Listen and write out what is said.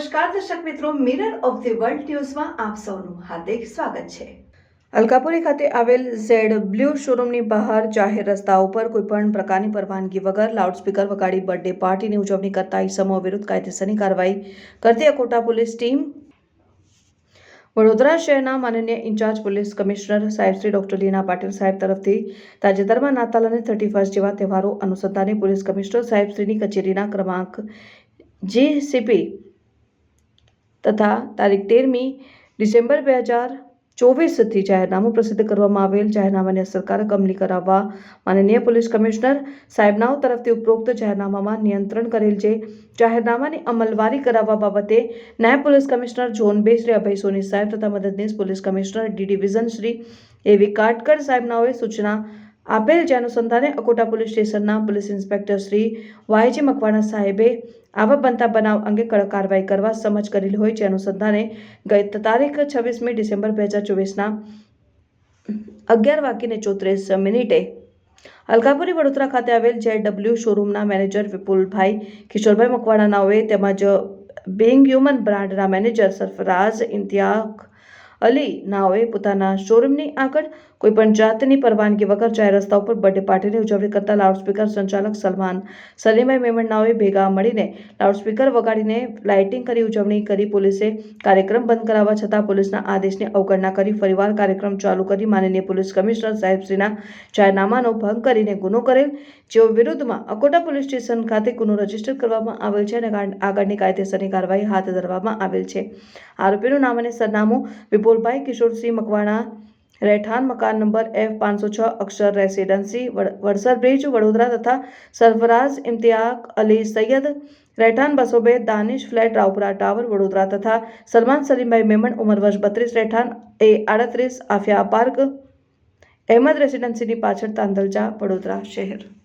નમસ્કાર, દર્શક મિત્રો મિરર ઓફ ધી વર્લ્ડ ન્યૂઝમાં આપ સૌનું હાર્દિક સ્વાગત છે. અલકાપુરી ખાતે આવેલ ઝેડ બ્લુ શોરૂમની બહાર જાહેર રસ્તા ઉપર કોઈપણ પ્રકારની પરવાનગી વગર લાઉડસ્પીકર વગાડી બર્થડે પાર્ટીની ઉજવણી કરતા ઇસમો વિરુદ્ધ કાયદેસરની કાર્યવાહી કરતી અકોટા પોલીસ ટીમ વડોદરા શહેરના માનનીય ઇન્ચાર્જ પોલીસ કમિશનર સાહેબ શ્રી ડોક્ટર લીના પાટીલ સાહેબ તરફથી તાજેતરમાં નાતાલ અને થર્ટી ફર્સ્ટ જેવા તહેવારો અનુસંધાને પોલીસ કમિશનર સાહેબ શ્રીની કચેરીના ક્રમાંક જીસીપી તથા તારીખ તેરમી ડિસેમ્બર બે હજાર ચોવીસથી જાહેરનામું પ્રસિદ્ધ કરવામાં આવેલ. જાહેરનામાને અસરકારક અમલી કરાવવા માનનીય પોલીસ કમિશનર સાહેબનાઓ તરફથી ઉપરોક્ત જાહેરનામામાં નિયંત્રણ કરેલ છે. જાહેરનામાની અમલવારી કરાવવા બાબતે નાયબ પોલીસ કમિશનર ઝોન બે શ્રી અભય સોની સાહેબ તથા મદદનીશ police commissioner D division Shri A V Katkar સાહેબનાઓએ સૂચના આપેલ જે અનુસંધાને અકોટા પોલીસ સ્ટેશનના police inspector Shri Y G Makwana સાહેબે આવા બનતા બનાવ અંગે કડક કાર્યવાહી કરવા સમજ કરેલ હોય જે અનુસંધાને ગઈ તારીખ છવ્વીસમી ડિસેમ્બર બે હજાર ચોવીસના અગિયાર વાગીને ચોત્રીસ મિનિટે અલકાપુરી વડોદરા ખાતે આવેલ જે ડબલ્યુ શોરૂમના મેનેજર વિપુલભાઈ કિશોરભાઈ મકવાણાનાઓએ તેમજ બિંગ હ્યુમન બ્રાન્ડના મેનેજર સરફરાઝ ઇમ્તિયાક અલી નાઓએ પોતાના શોરૂમની આગળ કોઈપણ જાતની પરવાનગી વગર જાહેર રસ્તા ઉપર બર્થડે પાર્ટીની ઉજવણી કરતા લાઉડસ્પીકર સંચાલક સલમાન સલીમભાઈ મેમણ નાઓએ ભેગા મળીને લાઉડસ્પીકર વગાડીને લાઇટિંગ કરી, ઉજવણી કરી, પોલીસે કાર્યક્રમ બંધ કરાવવા છતાં પોલીસના આદેશની અવગણના કરી, ફરીવાર કાર્યક્રમ ચાલુ કરી. માનનીય પોલીસ કમિશનર સાહેબશ્રીના જાહેરનામાનો ભંગ કરીને ગુનો કરેલ, જેઓ વિરુદ્ધમાં અકોટા પોલીસ સ્ટેશન ખાતે ગુનો રજિસ્ટર કરવામાં આવેલ છે અને આગળની કાયદેસરની કાર્યવાહી હાથ ધરવામાં આવેલ છે. આરોપીનું નામ અને સરનામું વિપુલભાઈ કિશોરસિંહ મકવાણા, રહેઠાણ મકાન નંબર એફ પાંચસો છ અક્ષર રેસિડેન્સી, વડ- વડસર બ્રિજ, વડોદરા તથા સરફરાઝ ઇમ્તિયાક અલી સૈયદ, રહેઠાણ બસો બે દાનિશ ફ્લેટ, રાવપુરા ટાવર, વડોદરા તથા સલમાન સલીમભાઈ મેમણ, ઉંમર વર્ષ બત્રીસ, રહેઠાણ એ આડત્રીસ, આફિયા પાર્ક, અહેમદ રેસિડેન્સીની પાછળ તાંદલજા, વડોદરા શહેર.